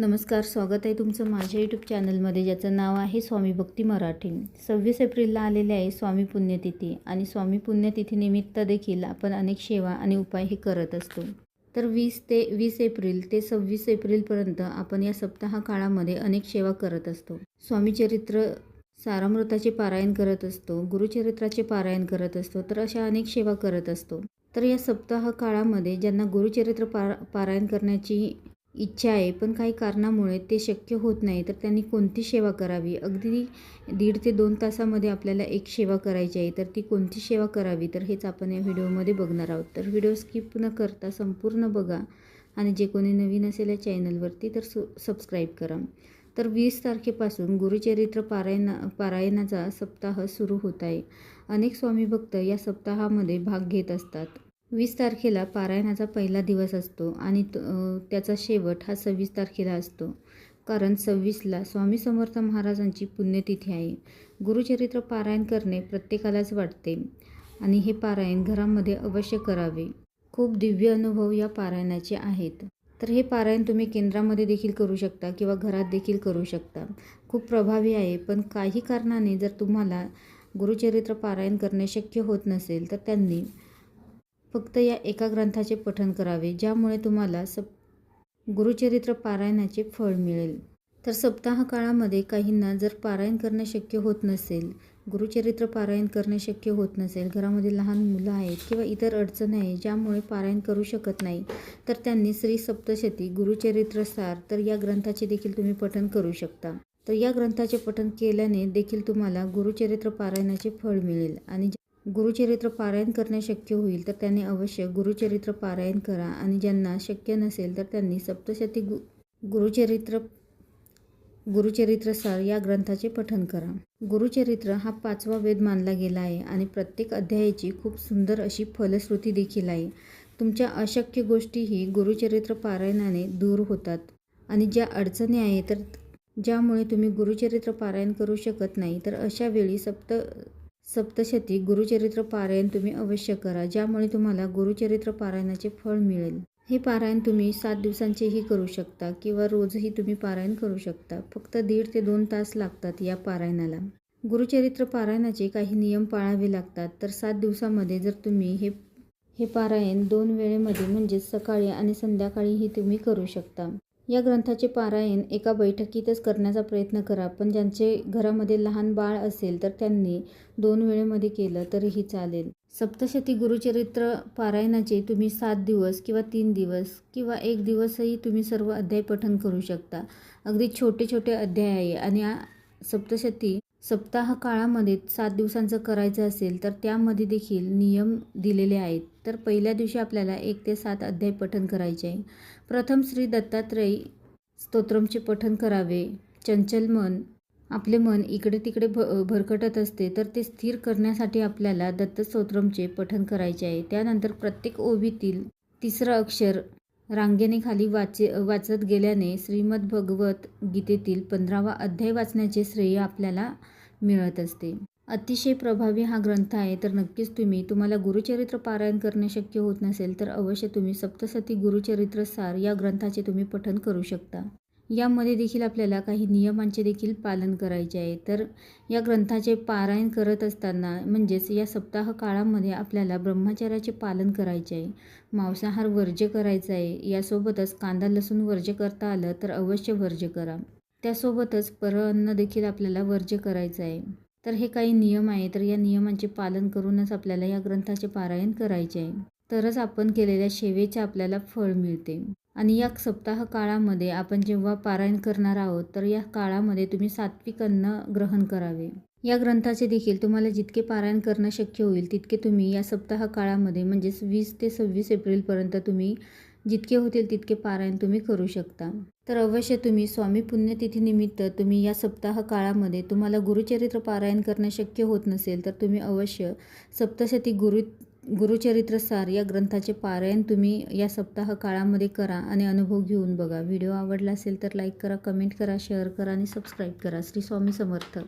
नमस्कार स्वागत आहे तुमचं माझ्या यूट्यूब चॅनलमध्ये ज्याचं नाव आहे स्वामी भक्ती मराठी. सव्वीस एप्रिलला आलेले आहे स्वामी पुण्यतिथी आणि स्वामी पुण्यतिथीनिमित्त देखील आपण अनेक सेवा आणि उपाय हे करत असतो. तर वीस ते वीस एप्रिल ते सव्वीस एप्रिलपर्यंत आपण या सप्ताह काळामध्ये अनेक सेवा करत असतो. स्वामीचरित्र सारामृताचे पारायण करत असतो गुरुचरित्राचे पारायण करत असतो तर अशा अनेक सेवा करत असतो. तर या सप्ताह काळामध्ये ज्यांना गुरुचरित्र पार पारायण करण्याची इच्छा आहे पण काही कारणामुळे ते शक्य होत नाही. तर त्यांनी कोणती सेवा करावी? अगदी दीड ते दोन तासामध्ये आपल्याला एक सेवा करायची आहे. तर ती कोणती सेवा करावी? तर हेच आपण या व्हिडिओमध्ये बघणार आहोत. तर व्हिडिओ स्किप न करता संपूर्ण बघा. आणि जे कोणी नवीन असेल या चॅनलवरती तर सु सबस्क्राईब करा. तर वीस तारखेपासून गुरुचरित्र पारायणा पारायणाचा सप्ताह सुरू होत आहे. अनेक स्वामी भक्त या सप्ताहामध्ये भाग घेत असतात. वीस तारखेला पारायणाचा पहिला दिवस असतो आणि त्याचा शेवट हा सव्वीस तारखेला असतो. कारण सव्वीसला स्वामी समर्थ महाराजांची पुण्यतिथी आहे. गुरुचरित्र पारायण करणे प्रत्येकालाच वाटते आणि हे पारायण घरामध्ये अवश्य करावे. खूप दिव्य अनुभव या पारायणाचे आहेत. तर हे पारायण तुम्ही केंद्रामध्ये देखील करू शकता किंवा घरात देखील करू शकता. खूप प्रभावी आहे पण काही कारणाने जर तुम्हाला गुरुचरित्र पारायण करणे शक्य होत नसेल तर त्यांनी फक्त या एका ग्रंथाचे पठन करावे ज्यामुळे तुम्हाला सप गुरुचरित्र पारायणाचे फळ मिळेल. तर सप्ताह काळामध्ये काहींना जर पारायण करणे शक्य होत नसेल गुरुचरित्र पारायण करणे शक्य होत नसेल घरामध्ये लहान मुलं आहेत किंवा इतर अडचण आहे ज्यामुळे पारायण करू शकत नाही तर त्यांनी श्री सप्तशती गुरुचरित्र सार तर या ग्रंथाचे देखील तुम्ही पठन करू शकता. तर या ग्रंथाचे पठन केल्याने देखील तुम्हाला गुरुचरित्र पारायणाचे फळ मिळेल आणि गुरुचरित्र पारायण करणे शक्य होईल तर त्यांनी अवश्य गुरुचरित्र पारायण करा. आणि ज्यांना शक्य नसेल तर त्यांनी सप्तशती गु गुरुचरित्र गुरुचरित्रसार या ग्रंथाचे पठन करा. गुरुचरित्र हा पाचवा वेद मानला गेला आहे आणि प्रत्येक अध्यायाची खूप सुंदर अशी फलश्रुती देखील आहे. तुमच्या अशक्य गोष्टीही गुरुचरित्र पारायणाने दूर होतात. आणि ज्या अडचणी आहे तर ज्यामुळे तुम्ही गुरुचरित्र पारायण करू शकत नाही तर अशा वेळी सप्त सप्तशती गुरुचरित्र पारायण तुम्ही अवश्य करा ज्यामुळे तुम्हाला गुरुचरित्र पारायणाचे फळ मिळेल. हे पारायण तुम्ही सात दिवसांचेही करू शकता किंवा रोजही तुम्ही पारायण करू शकता. फक्त दीड ते दोन तास लागतात या पारायणाला. गुरुचरित्र पारायणाचे काही नियम पाळावे लागतात. तर सात दिवसामध्ये जर तुम्ही हे हे पारायण दोन वेळेमध्ये म्हणजेच सकाळी आणि संध्याकाळीही तुम्ही करू शकता. या ग्रंथाचे पारायण एका बैठकीतच करण्याचा प्रयत्न करा. पण ज्यांचे घरामध्ये लहान बाळ असेल तर त्यांनी दोन वेळेमध्ये केलं तरीही चालेल. सप्तशती गुरुचरित्र पारायणाचे तुम्ही सात दिवस किंवा तीन दिवस किंवा एक दिवसही तुम्ही सर्व अध्याय पठण करू शकता. अगदी छोटे छोटे अध्याय आहे आणि सप्तशती सप्ताह काळामध्ये सात दिवसांचं करायचं असेल तर त्यामध्ये देखील नियम दिलेले आहेत. तर पहिल्या दिवशी आपल्याला एक ते सात अध्याय पठन करायचे आहे. प्रथम श्री दत्तात्रय स्तोत्रमचे पठन करावे. चंचल मन आपले मन इकडे तिकडे भ भरकटत असते तर ते स्थिर करण्यासाठी आपल्याला दत्तस्तोत्रमचे पठन करायचे आहे. त्यानंतर प्रत्येक ओवीतील तिसरं अक्षर रांगेने खाली वाचे वाचत गेल्याने श्रीमद भगवत गीतेतील पंधरावा अध्याय वाचण्याचे श्रेय आपल्याला मिळत असते. अतिशय प्रभावी हा ग्रंथ आहे तर नक्कीच तुम्ही तुम्हाला गुरुचरित्र पारायण करणे शक्य होत नसेल तर अवश्य तुम्ही सप्तसती गुरुचरित्र सार या ग्रंथाचे तुम्ही पठन करू शकता. यामध्ये देखील आपल्याला काही नियमांचे देखील पालन करायचे आहे. तर या ग्रंथाचे पारायण करत असताना म्हणजेच या सप्ताह काळामध्ये आपल्याला ब्रह्मचार्याचे पालन करायचे आहे. मांसाहार वर्ज्य करायचा आहे. यासोबतच कांदा लसूण वर्ज्य करता आलं तर अवश्य वर्ज्य करा. त्यासोबतच परअन्न देखील आपल्याला वर्ज्य करायचं आहे. तर हे काही नियम आहे. तर या नियमांचे पालन करूनच आपल्याला या ग्रंथाचे पारायण करायचे आहे. तरच आपण केलेल्या सेवेचे आपल्याला फळ मिळते. आणि या सप्ताह काळामध्ये आपण जेव्हा पारायण करणार आहोत तर या काळामध्ये तुम्ही सात्विक अन्न ग्रहण करावे. या ग्रंथाचे देखील तुम्हाला जितके पारायण करणं शक्य होईल तितके तुम्ही या सप्ताह काळामध्ये म्हणजेच वीस ते सव्वीस एप्रिलपर्यंत तुम्ही जितके होतील तितके पारायण तुम्ही करू शकता. तर अवश्य तुम्ही स्वामी पुण्यतिथीनिमित्त तुम्ही या सप्ताह काळामध्ये तुम्हाला गुरुचरित्र पारायण करणं शक्य होत नसेल तर तुम्ही अवश्य सप्तशती गुरु गुरुचरित्र सार या ग्रंथाचे पारायण तुम्ही या सप्ताह काळामध्ये करा आणि अनुभव घेऊन बघा. व्हिडिओ आवडला असेल तर लाईक करा कमेंट करा शेअर करा आणि सबस्क्राईब करा. श्री स्वामी समर्थ.